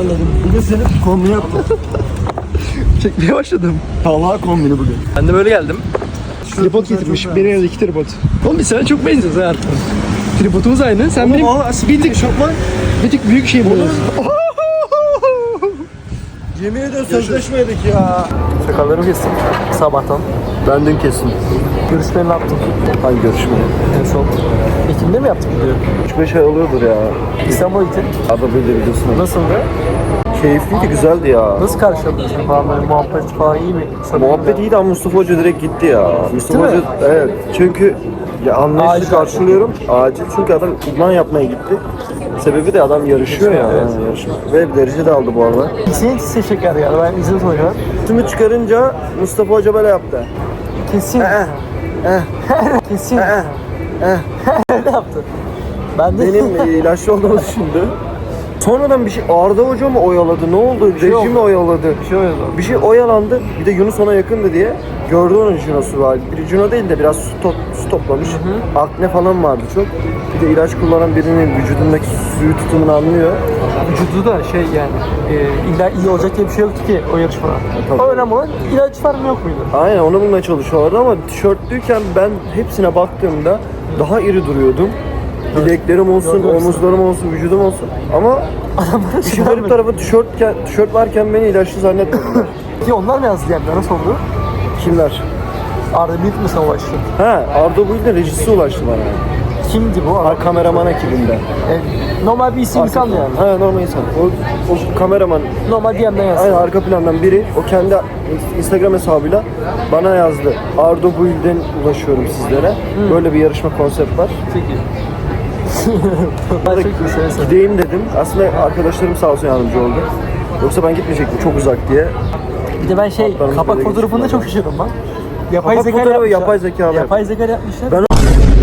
Anladım. Bugün senin kombini yaptım. Çekmeye başladım. Talha kombini bugün. Ben de böyle geldim. Tripod getirmiş. Benim evde iki tripod. Oğlum biz sana çok benziyoruz ha. Tripodumuz aynı. Sen benim bir tık şokman. bir tık büyük şey buluyorsun. Yemin ediyorum sözleşmedik ya. Sakallarımı kestim sabahtan. Ben dün kesin. Görüşmeni ne yaptın? Hangi görüşme? En son. Ekim'de mi yaptık video? 3-5 ay oluyordur ya. İstanbul'a gittin. Abi böyle biliyorsun. Nasıldı? Keyifliydi, güzeldi ya. Nasıl karşıladın sen falan böyle muhabbet falan iyi mi? Muhabbet iyiydi ama Mustafa Hoca direkt gitti ya. Mustafa mi? Hoca evet çünkü ya anlayışlı Acil. karşılıyorum. Acil çünkü adam idman yapmaya gitti. Sebebi de adam yarışıyor ya. Evet. Yani yarışma. Ve derece de aldı bu arada. Seni seçecekler yani ben o kadar. Tümü çıkarınca Mustafa Hoca böyle yaptı. Kesin. Kesin. ne yaptı? Ben de Benim ilaçlı olduğumu düşündü. Sonradan bir şey Arda Hoca mı oyaladı? Ne oldu? şey Rejim mi oldu. oyaladı? bir şey oldu. Bir şey oyalandı. Bir de Yunus ona yakındı diye. Gördü onun Juno'su var. Bir Juno değil de biraz su, to- su toplamış. Akne falan vardı çok. Bir de ilaç kullanan birinin vücudundaki suyu tutumunu anlıyor. Vücudu da şey yani e, illa iyi olacak diye bir şey yoktu ki o yarışmada. tabii. O önemli olan ilaç var mı yok muydu? Aynen onu bulmaya çalışıyorlardı ama tişörtlüyken ben hepsine baktığımda daha iri duruyordum. Bileklerim olsun, omuzlarım olsun, vücudum olsun. Ama işin garip tarafı tişörtken, tişört varken beni ilaçlı zannetmediler. Ki onlar mı yazdı yani nasıl oldu? Kimler? Arda Büyük mü sana ulaştı? Ha, Arda Buyur'un rejisi ulaştı bana. Kimdi bu? Ha, kameraman ekibinde. E, normal bir isim insan yani. Ha, normal insan. O, o kameraman, Normal DM'den yazdı. aynen arka plandan biri, o kendi Instagram hesabıyla bana yazdı. Arda Buyur'den ulaşıyorum sizlere. Böyle bir yarışma konsept var. Peki. Gideyim dedim. Aslında arkadaşlarım sağ olsun yardımcı oldu. Yoksa ben gitmeyecektim çok uzak diye. Bir de ben şey Hatlarımız kapak fotoğrafında çok şaşırdım ben. Yapay Kapak zeka fotoğrafı yapmışlar. yapay zeka. Yapay zeka yapmışlar. Ben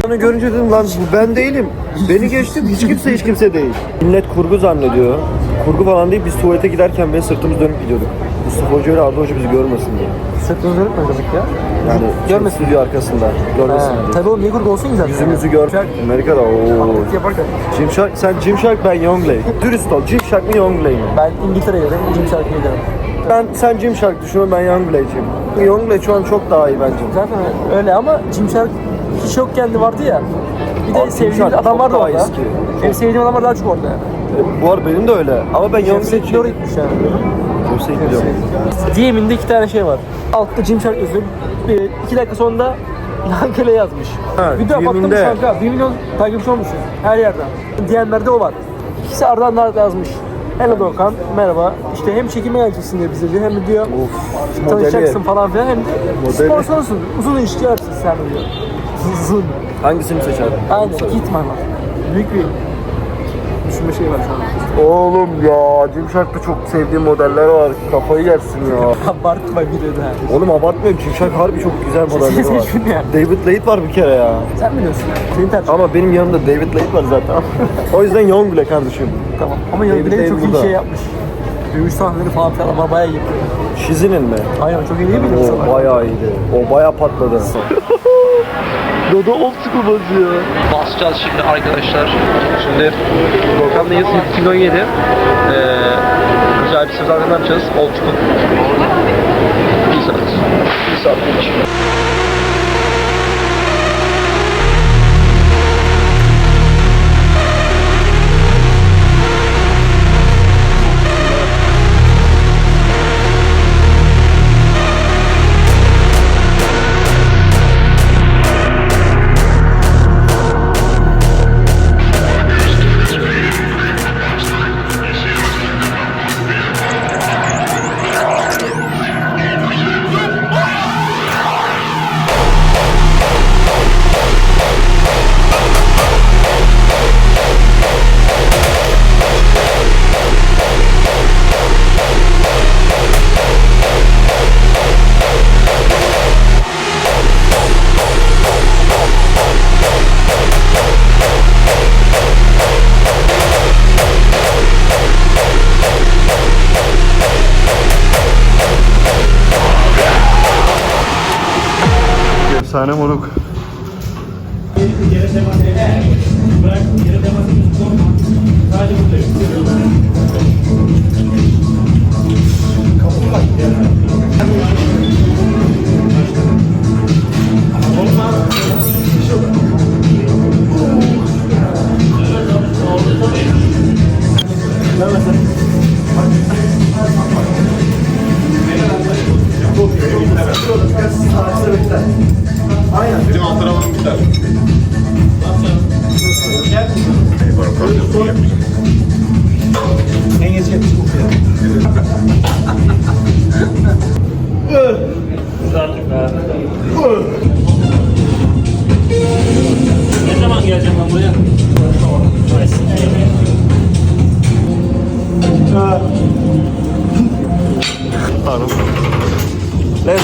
Onu görünce dedim lan bu ben değilim. Beni geçtim hiç kimse hiç kimse değil. Millet kurgu zannediyor. Kurgu falan değil biz tuvalete giderken bile sırtımız dönüp gidiyorduk. Mustafa Hoca ile Arda Hoca bizi görmesin diye. Sırtını dönüp mü demek ya? Yani Görmesin. stüdyo arkasında görmesin diye. tabii oğlum niye kurgu olsun ki zaten? Yüzümüzü gör. Amerika'da ooo. yaparken. Gymshark, sen Gymshark ben Youngley. Dürüst ol. Gymshark mı Youngley mi? Ben İngiltere'ye giderim, Jim Shark'e giderim. Ben sen Gymshark düşünüyorum ben Youngley'ciyim. Youngley şu an çok daha iyi bence. Zaten öyle ama Jim Shark hiç yokken de vardı ya. Bir de Abi Jim sevdiğim Shark adam çok vardı daha orada. eski. Benim sevdiğim adamlar daha çok orada yani. E, Bu arada benim de öyle. Ama ben Jeffrey Youngley'ciyim. Flora gitmiş yani. Yoksa gidiyorum. DM'inde iki tane şey var. Altta Jim Shark yazıyor. Bir, iki dakika sonra Lankele yazmış. Ha, bir daha baktım kanka. 1 milyon takipçi olmuşuz her yerden. DM'lerde o var. İkisi aradan da yazmış. Hello Doğukan, merhaba. İşte hem çekime geleceksin diyor bize diyor, hem de diyor Of, tanışacaksın modeli. falan filan hem de Modeli. sponsorsun. Uzun ilişki sen diyor. Uzun. Hangisini seçerdin? Aynen, var. Büyük bir düşünme şey var şu an. Oğlum ya Gymshark'ta çok sevdiğim modeller var. Kafayı yersin ya. Abartma bir de daha. Oğlum abartmıyorum. Gymshark harbi çok güzel modelleri var. David Late var bir kere ya. Sen biliyorsun. Senin tercih. Ama benim yanımda David Late var zaten. o yüzden Youngley kardeşim. Tamam. Ama Lane çok iyi şey yapmış. Dövüş sahneleri falan filan ama bayağı iyi. Shizin'in mi? Aynen çok iyi değil miydi O bayağı iyiydi. O bayağı patladı. Dodo old school basıyor. basacağız şimdi arkadaşlar. Şimdi Volkan'dayız. 2017. Ee, güzel bir sezon yapacağız. Old School. Bir saat. Bir saat efsane moruk. Olmaz.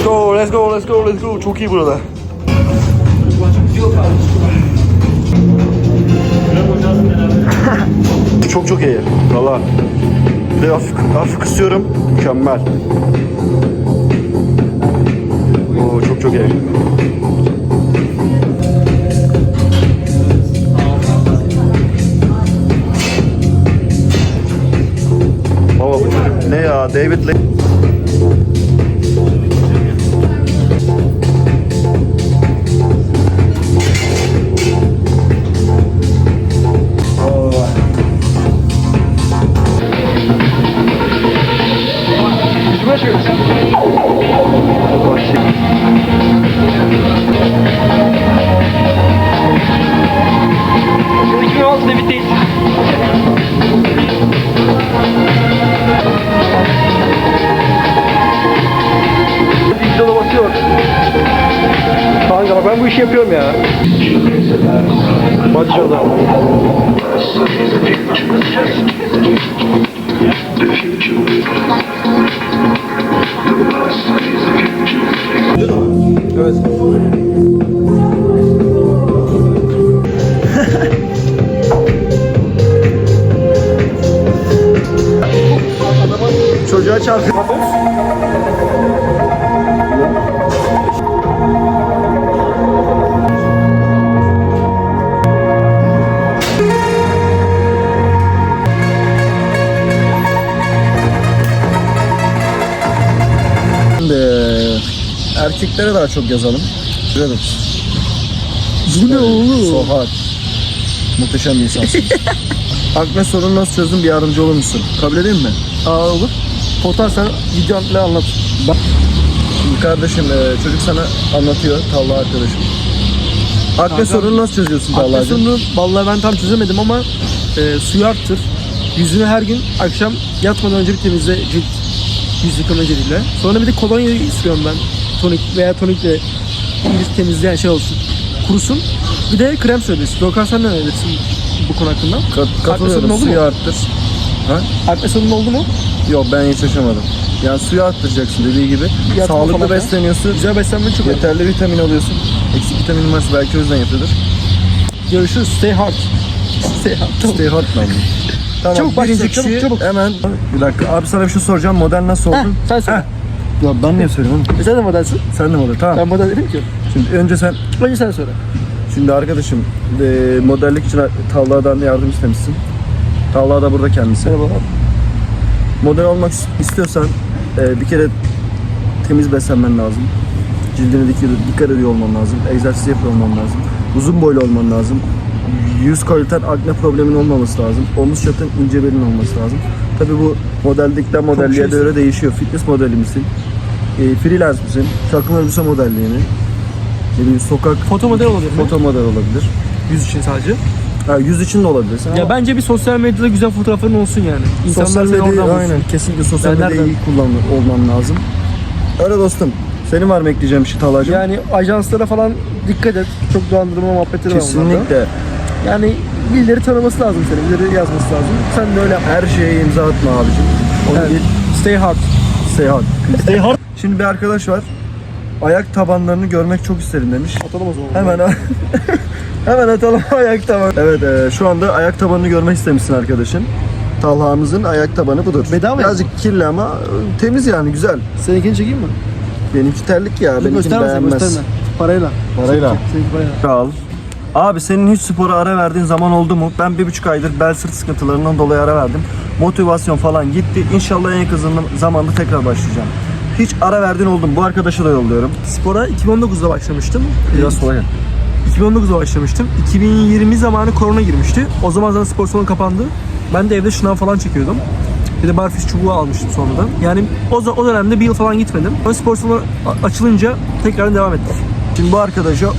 go, let's go, let's go, let's go. Çok iyi burada. çok çok iyi. Valla. Bir de hafif, hafif kısıyorum. Mükemmel. Oo, çok çok iyi. Baba bu ne ya? David Lee. 2016'da bitteyiz. Dizdala basıyor. Kanka bak ben bu işi yapıyorum ya. Bak şurada. The future. Çocuğa çarptı. Erkeklere daha çok yazalım. Evet. Bu ne oğlum? Sohar. Muhteşem bir insansın. Akne sorunu nasıl çözdün bir yardımcı olur musun? Kabul edeyim mi? Aa olur. Fotoğraf videonla anlat. Bak. Şimdi kardeşim e, çocuk sana anlatıyor Talha arkadaşım. Akne Kanka, sorunu nasıl çözüyorsun Talha'cığım? Aknesunu vallahi ben tam çözemedim ama e, suyu arttır. Yüzünü her gün akşam yatmadan önce bir temizle cilt yüz yıkama jeliyle. Sonra bir de kolonya sürüyorum ben. Tonik veya tonikle yüz temizleyen şey olsun. Kurusun. Bir de krem söylesin. Dokan sen ne önerirsin bu konu hakkında? Kat, katılıyorum. oldu Suyu mu? arttır. Ha? Akne sorunu oldu mu? Yok ben hiç yaşamadım. Yani suyu arttıracaksın dediği gibi. Yatma Sağlıklı falan. besleniyorsun. Güzel beslenme çok önemli. Yeterli vitamin alıyorsun. Eksik vitamin varsa belki o yüzden yapıyordur. Görüşürüz. Stay hard. Stay hard. Tamam. Stay hot lan. Tamam, Çabuk başla, birinci çabuk, kişi çabuk. Hemen bir dakika abi sana bir şey soracağım. Model nasıl Heh, oldun? sen söyle. Ya ben niye söylüyorum oğlum? E sen de modelsin. Sen de model tamam. Ben model değilim ki. Şimdi önce sen Önce sen söyle. Şimdi arkadaşım e, modellik için Talha'dan yardım istemişsin. Talha da burada kendisi. Merhabalar. Model olmak istiyorsan e, bir kere temiz beslenmen lazım. Cildine dikkat, dikkat ediyor olman lazım. Egzersiz yapıyor olman lazım. Uzun boylu olman lazım. Yüz kaliten akne problemin olmaması lazım. Omuz çatın ince belin olması lazım. Tabi bu modellikten modelliğe de göre değişiyor. Fitness modeli misin? E, freelance misin? Takım elbise modelliği mi? Ne bileyim, sokak Foto model olabilir mi? foto model olabilir. Yüz için sadece. Ha, yüz için de olabilirsin Ya ama bence bir sosyal medyada güzel fotoğrafların olsun yani. İnsanlar sosyal seni oradan aynen bulsun. kesinlikle sosyal Ben medyayı nereden- iyi kullan olman lazım. Öyle dostum. Senin var mı ekleyeceğim bir şey Talha'cığım? Yani ajanslara falan dikkat et. Çok dolandırma muhabbetleri var onlarda. Kesinlikle. Yani birileri tanıması lazım seni. Birileri yazması lazım. Sen de öyle yap. Her şeye imza atma abicim. Onu Evet. git Stay hard. stay hard. Stay hard. Şimdi bir arkadaş var. Ayak tabanlarını görmek çok isterim demiş. Atalım o zaman. Hemen hemen atalım ayak tabanı. Evet e, şu anda ayak tabanını görmek istemişsin arkadaşın. Talha'mızın ayak tabanı budur. Bedava mı? Birazcık kirli ama e, temiz yani güzel. Seninkini çekeyim mi? Benimki terlik ya. Benimkini Göstermezsen beğenmez. gösterme. Parayla. Parayla. Seninki parayla. Al. Abi senin hiç spora ara verdiğin zaman oldu mu? Ben bir buçuk aydır bel sırt sıkıntılarından dolayı ara verdim. Motivasyon falan gitti. İnşallah en yakın zamanda tekrar başlayacağım. Hiç ara verdiğin oldu mu? Bu arkadaşa da yolluyorum. Spora 2019'da başlamıştım. Biraz sola gel. 2019'da başlamıştım. 2020 zamanı korona girmişti. O zaman zaten spor salonu kapandı. Ben de evde şınav falan çekiyordum. Bir de barfiş çubuğu almıştım sonradan. Yani o, o dönemde bir yıl falan gitmedim. Sonra spor salonu açılınca tekrar devam ettik. Şimdi bu arkadaşa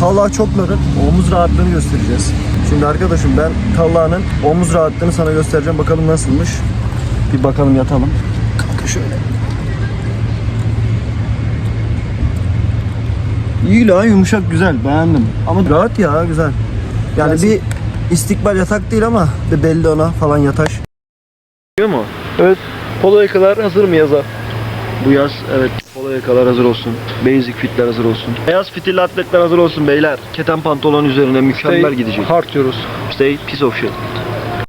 Talha Çoklar'ın omuz rahatlığını göstereceğiz. Şimdi arkadaşım ben Talha'nın omuz rahatlığını sana göstereceğim. Bakalım nasılmış. Bir bakalım yatalım. İyi lan yumuşak güzel beğendim. Ama rahat ya güzel. Yani bir istikbal yatak değil ama bir belli ona falan yataş. Biliyor mu? Evet. Polo yakalar hazır mı yaza? Bu yaz evet polo yakalar hazır olsun. Basic fitler hazır olsun. Beyaz fitilli atletler hazır olsun beyler. Keten pantolon üzerine mükemmel gidecek. Hard diyoruz. Stay piece of shit.